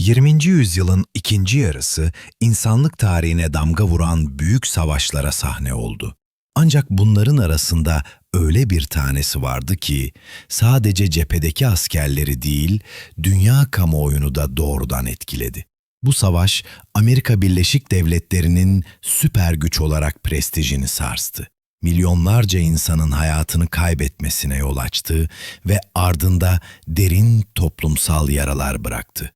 20. yüzyılın ikinci yarısı insanlık tarihine damga vuran büyük savaşlara sahne oldu. Ancak bunların arasında öyle bir tanesi vardı ki sadece cephedeki askerleri değil, dünya kamuoyunu da doğrudan etkiledi. Bu savaş Amerika Birleşik Devletleri'nin süper güç olarak prestijini sarstı. Milyonlarca insanın hayatını kaybetmesine yol açtı ve ardında derin toplumsal yaralar bıraktı.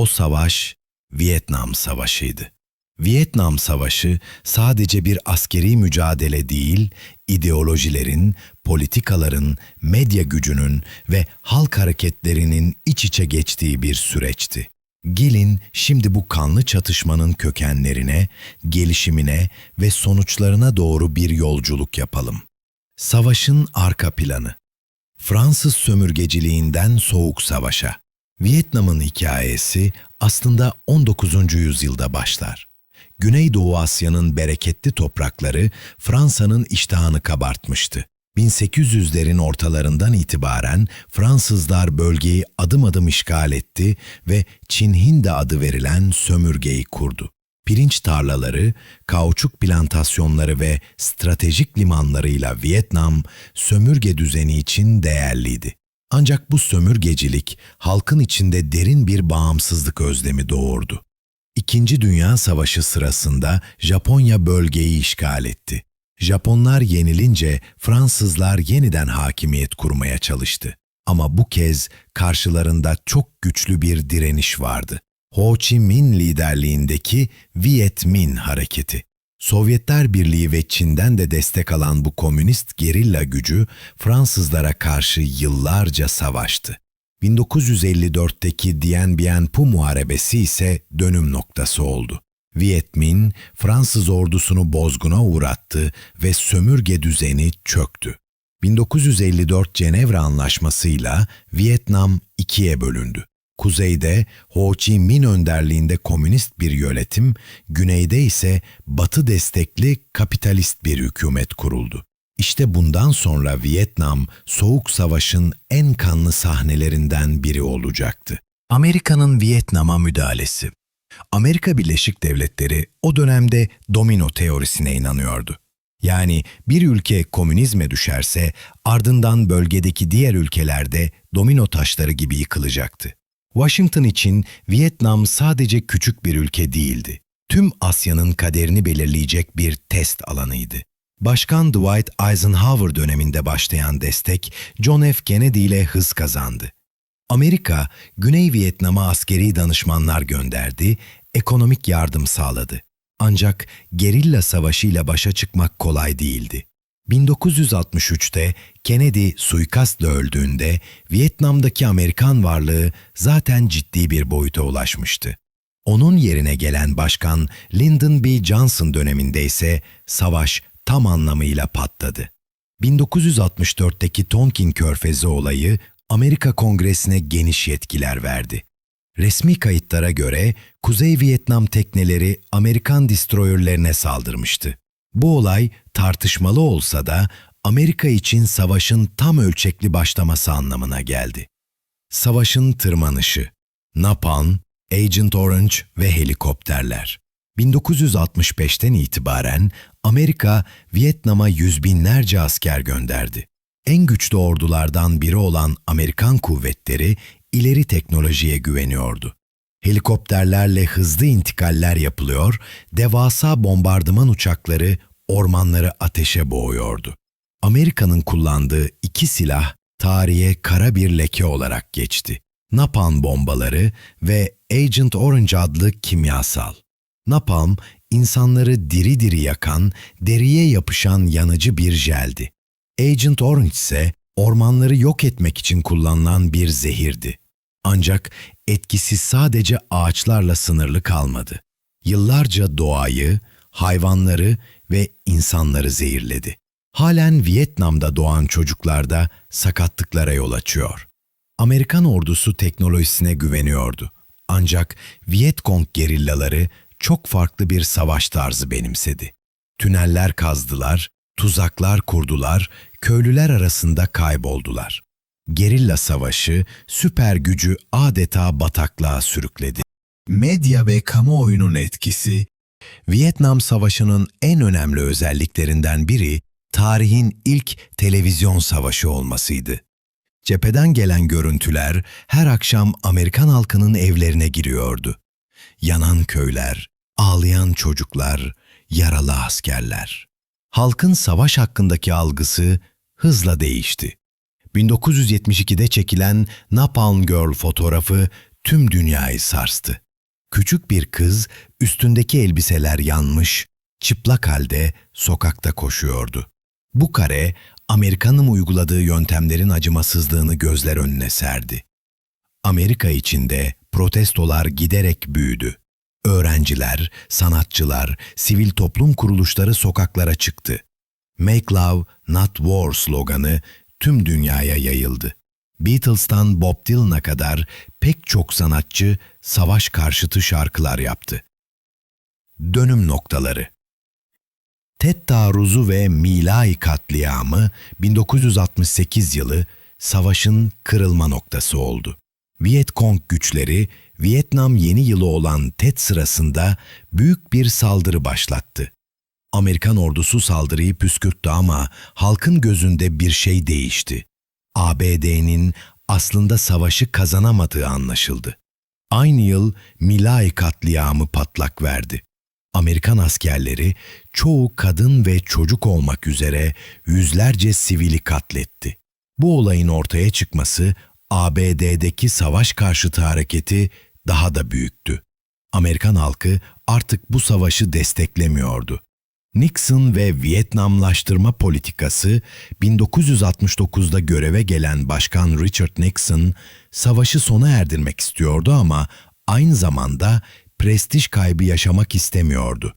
O savaş Vietnam Savaşı'ydı. Vietnam Savaşı sadece bir askeri mücadele değil, ideolojilerin, politikaların, medya gücünün ve halk hareketlerinin iç içe geçtiği bir süreçti. Gelin şimdi bu kanlı çatışmanın kökenlerine, gelişimine ve sonuçlarına doğru bir yolculuk yapalım. Savaşın arka planı Fransız sömürgeciliğinden Soğuk Savaş'a Vietnam'ın hikayesi aslında 19. yüzyılda başlar. Güneydoğu Asya'nın bereketli toprakları Fransa'nın iştahını kabartmıştı. 1800'lerin ortalarından itibaren Fransızlar bölgeyi adım adım işgal etti ve Çin-Hindi adı verilen sömürgeyi kurdu. Pirinç tarlaları, kauçuk plantasyonları ve stratejik limanlarıyla Vietnam sömürge düzeni için değerliydi. Ancak bu sömürgecilik halkın içinde derin bir bağımsızlık özlemi doğurdu. İkinci Dünya Savaşı sırasında Japonya bölgeyi işgal etti. Japonlar yenilince Fransızlar yeniden hakimiyet kurmaya çalıştı. Ama bu kez karşılarında çok güçlü bir direniş vardı. Ho Chi Minh liderliğindeki Viet Minh hareketi. Sovyetler Birliği ve Çin'den de destek alan bu komünist gerilla gücü Fransızlara karşı yıllarca savaştı. 1954'teki Dien Bien Phu Muharebesi ise dönüm noktası oldu. Viet Minh, Fransız ordusunu bozguna uğrattı ve sömürge düzeni çöktü. 1954 Cenevre Anlaşması'yla Vietnam ikiye bölündü. Kuzeyde Ho Chi Minh önderliğinde komünist bir yönetim, güneyde ise Batı destekli kapitalist bir hükümet kuruldu. İşte bundan sonra Vietnam, Soğuk Savaş'ın en kanlı sahnelerinden biri olacaktı. Amerika'nın Vietnam'a müdahalesi. Amerika Birleşik Devletleri o dönemde domino teorisine inanıyordu. Yani bir ülke komünizme düşerse ardından bölgedeki diğer ülkelerde domino taşları gibi yıkılacaktı. Washington için Vietnam sadece küçük bir ülke değildi. Tüm Asya'nın kaderini belirleyecek bir test alanıydı. Başkan Dwight Eisenhower döneminde başlayan destek John F. Kennedy ile hız kazandı. Amerika, Güney Vietnam'a askeri danışmanlar gönderdi, ekonomik yardım sağladı. Ancak gerilla savaşıyla başa çıkmak kolay değildi. 1963'te Kennedy suikastla öldüğünde Vietnam'daki Amerikan varlığı zaten ciddi bir boyuta ulaşmıştı. Onun yerine gelen başkan Lyndon B. Johnson döneminde ise savaş tam anlamıyla patladı. 1964'teki Tonkin Körfezi olayı Amerika Kongresi'ne geniş yetkiler verdi. Resmi kayıtlara göre Kuzey Vietnam tekneleri Amerikan destroyerlerine saldırmıştı. Bu olay tartışmalı olsa da Amerika için savaşın tam ölçekli başlaması anlamına geldi. Savaşın tırmanışı, Napalm, Agent Orange ve helikopterler. 1965'ten itibaren Amerika Vietnam'a yüz binlerce asker gönderdi. En güçlü ordulardan biri olan Amerikan kuvvetleri ileri teknolojiye güveniyordu. Helikopterlerle hızlı intikaller yapılıyor, devasa bombardıman uçakları ormanları ateşe boğuyordu. Amerika'nın kullandığı iki silah tarihe kara bir leke olarak geçti. Napalm bombaları ve Agent Orange adlı kimyasal. Napalm, insanları diri diri yakan, deriye yapışan yanıcı bir jeldi. Agent Orange ise ormanları yok etmek için kullanılan bir zehirdi. Ancak etkisi sadece ağaçlarla sınırlı kalmadı. Yıllarca doğayı, hayvanları ve insanları zehirledi. Halen Vietnam'da doğan çocuklarda sakatlıklara yol açıyor. Amerikan ordusu teknolojisine güveniyordu. Ancak Vietcong gerillaları çok farklı bir savaş tarzı benimsedi. Tüneller kazdılar, tuzaklar kurdular, köylüler arasında kayboldular. Gerilla savaşı süper gücü adeta bataklığa sürükledi. Medya ve kamuoyunun etkisi Vietnam Savaşı'nın en önemli özelliklerinden biri tarihin ilk televizyon savaşı olmasıydı. Cepheden gelen görüntüler her akşam Amerikan halkının evlerine giriyordu. Yanan köyler, ağlayan çocuklar, yaralı askerler. Halkın savaş hakkındaki algısı hızla değişti. 1972'de çekilen Napalm Girl fotoğrafı tüm dünyayı sarstı. Küçük bir kız üstündeki elbiseler yanmış, çıplak halde sokakta koşuyordu. Bu kare Amerika'nın uyguladığı yöntemlerin acımasızlığını gözler önüne serdi. Amerika içinde protestolar giderek büyüdü. Öğrenciler, sanatçılar, sivil toplum kuruluşları sokaklara çıktı. Make Love, Not War sloganı tüm dünyaya yayıldı. Beatles'tan Bob Dylan'a kadar pek çok sanatçı savaş karşıtı şarkılar yaptı. Dönüm noktaları Tet taarruzu ve Milai katliamı 1968 yılı savaşın kırılma noktası oldu. Viet güçleri Vietnam yeni yılı olan Tet sırasında büyük bir saldırı başlattı. Amerikan ordusu saldırıyı püskürttü ama halkın gözünde bir şey değişti. ABD'nin aslında savaşı kazanamadığı anlaşıldı. Aynı yıl Milai katliamı patlak verdi. Amerikan askerleri çoğu kadın ve çocuk olmak üzere yüzlerce sivili katletti. Bu olayın ortaya çıkması ABD'deki savaş karşıtı hareketi daha da büyüttü. Amerikan halkı artık bu savaşı desteklemiyordu. Nixon ve Vietnamlaştırma politikası 1969'da göreve gelen Başkan Richard Nixon savaşı sona erdirmek istiyordu ama aynı zamanda prestij kaybı yaşamak istemiyordu.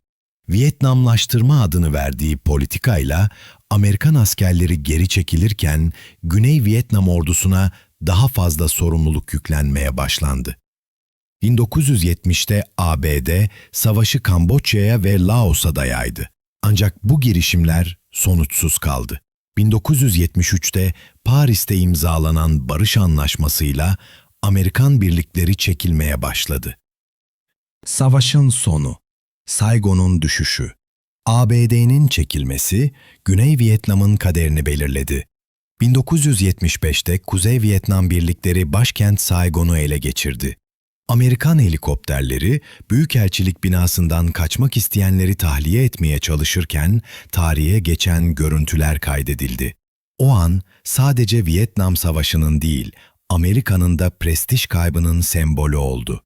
Vietnamlaştırma adını verdiği politikayla Amerikan askerleri geri çekilirken Güney Vietnam ordusuna daha fazla sorumluluk yüklenmeye başlandı. 1970'te ABD savaşı Kamboçya'ya ve Laos'a dayaydı. Ancak bu girişimler sonuçsuz kaldı. 1973'te Paris'te imzalanan barış anlaşmasıyla Amerikan birlikleri çekilmeye başladı. Savaşın sonu, Saigon'un düşüşü, ABD'nin çekilmesi Güney Vietnam'ın kaderini belirledi. 1975'te Kuzey Vietnam birlikleri başkent Saigon'u ele geçirdi. Amerikan helikopterleri Büyükelçilik binasından kaçmak isteyenleri tahliye etmeye çalışırken tarihe geçen görüntüler kaydedildi. O an sadece Vietnam Savaşı'nın değil, Amerika'nın da prestij kaybının sembolü oldu.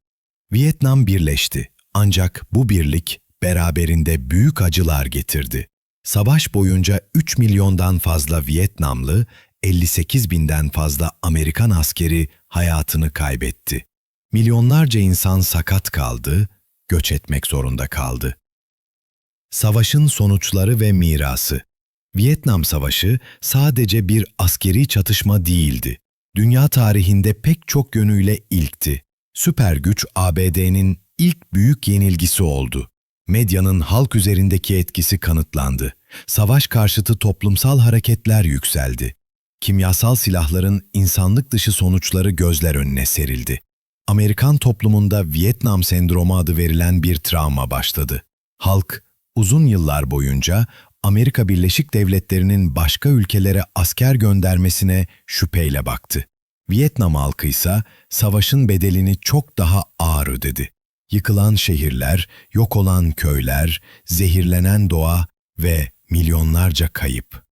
Vietnam birleşti ancak bu birlik beraberinde büyük acılar getirdi. Savaş boyunca 3 milyondan fazla Vietnamlı, 58 binden fazla Amerikan askeri hayatını kaybetti. Milyonlarca insan sakat kaldı, göç etmek zorunda kaldı. Savaşın sonuçları ve mirası Vietnam Savaşı sadece bir askeri çatışma değildi. Dünya tarihinde pek çok yönüyle ilkti. Süper güç ABD'nin ilk büyük yenilgisi oldu. Medyanın halk üzerindeki etkisi kanıtlandı. Savaş karşıtı toplumsal hareketler yükseldi. Kimyasal silahların insanlık dışı sonuçları gözler önüne serildi. Amerikan toplumunda Vietnam sendromu adı verilen bir travma başladı. Halk uzun yıllar boyunca Amerika Birleşik Devletleri'nin başka ülkelere asker göndermesine şüpheyle baktı. Vietnam halkı ise savaşın bedelini çok daha ağır ödedi. Yıkılan şehirler, yok olan köyler, zehirlenen doğa ve milyonlarca kayıp.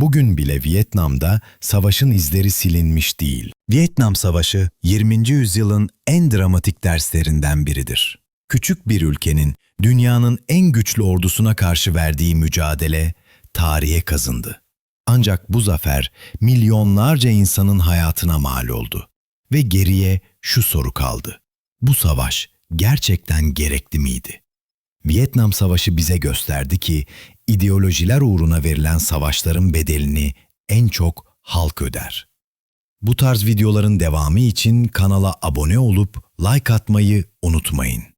Bugün bile Vietnam'da savaşın izleri silinmiş değil. Vietnam Savaşı 20. yüzyılın en dramatik derslerinden biridir. Küçük bir ülkenin dünyanın en güçlü ordusuna karşı verdiği mücadele tarihe kazındı. Ancak bu zafer milyonlarca insanın hayatına mal oldu. Ve geriye şu soru kaldı. Bu savaş gerçekten gerekli miydi? Vietnam Savaşı bize gösterdi ki ideolojiler uğruna verilen savaşların bedelini en çok halk öder. Bu tarz videoların devamı için kanala abone olup like atmayı unutmayın.